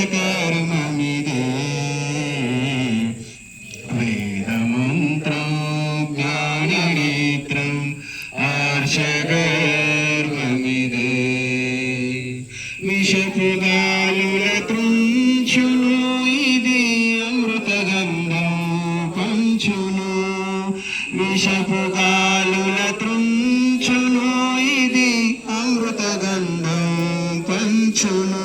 శ్రేష్టకర్మమిదే వేదమంత్రం జ్ఞాననేత్రం ఆర్షగర్వమిదే విషపుగాలుల త్రుంచును ఇది అమృతగంధం పంచును విషపుగాలుల త్రుంచును ఇది అమృతగంధం పంచును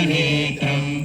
కురియజేసి కరువు